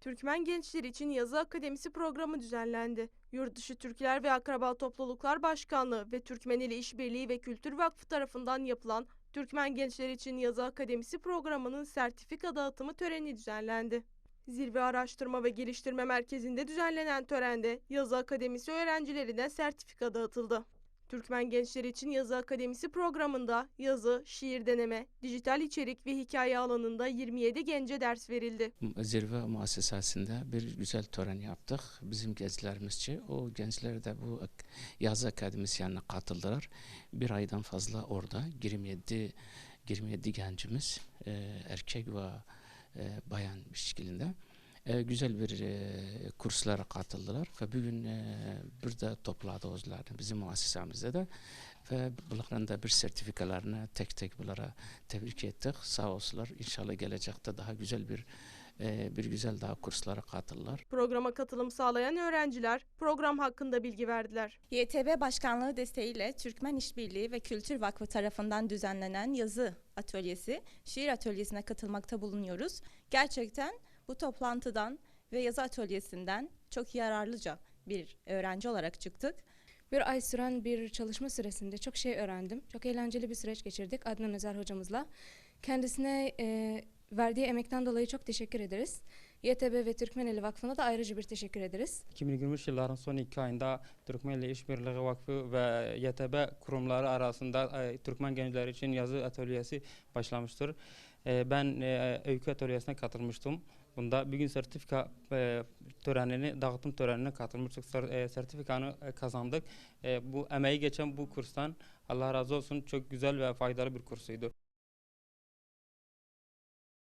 Türkmen gençler için yazı akademisi programı düzenlendi. Yurtdışı Türkler ve Akraba Topluluklar Başkanlığı ve Türkmeneli İşbirliği ve Kültür Vakfı tarafından yapılan Türkmen Gençler için Yazı Akademisi programının sertifika dağıtımı töreni düzenlendi. Zirve Araştırma ve Geliştirme Merkezi'nde düzenlenen törende Yazı Akademisi öğrencilerine sertifika dağıtıldı. Türkmen Gençler için Yazı Akademisi programında yazı, şiir deneme, dijital içerik ve hikaye alanında 27 gence ders verildi. Zirve muassesesinde bir güzel tören yaptık bizim gençlerimizce. O gençler de bu yazı akademisyenine katıldılar. Bir aydan fazla orada 27 27 gencimiz e, erkek ve e, bayan bir şekilde e, güzel bir e, kurslara katıldılar ve bugün e, burada topladı özlerini bizim muassesemizde de ve bunların da bir sertifikalarını tek tek bunlara tebrik ettik. Sağ olsunlar. İnşallah gelecekte daha güzel bir e, bir güzel daha kurslara katılırlar. Programa katılım sağlayan öğrenciler program hakkında bilgi verdiler. YTB Başkanlığı desteğiyle Türkmen İşbirliği ve Kültür Vakfı tarafından düzenlenen yazı atölyesi, şiir atölyesine katılmakta bulunuyoruz. Gerçekten bu toplantıdan ve yazı atölyesinden çok yararlıca bir öğrenci olarak çıktık. Bir ay süren bir çalışma süresinde çok şey öğrendim. Çok eğlenceli bir süreç geçirdik Adnan Özer hocamızla. Kendisine e, verdiği emekten dolayı çok teşekkür ederiz. YTB ve Türkmeneli Vakfı'na da ayrıca bir teşekkür ederiz. 2023 yılların son iki ayında Türkmenli İşbirliği Vakfı ve YTB kurumları arasında e, Türkmen gençler için yazı atölyesi başlamıştır. E, ben e, öykü atölyesine katılmıştım. Bunda bir gün sertifika e, törenini, dağıtım törenine katılmıştık. Ser- e, sertifikanı e, kazandık. E, bu emeği geçen bu kurstan Allah razı olsun çok güzel ve faydalı bir kursuydu.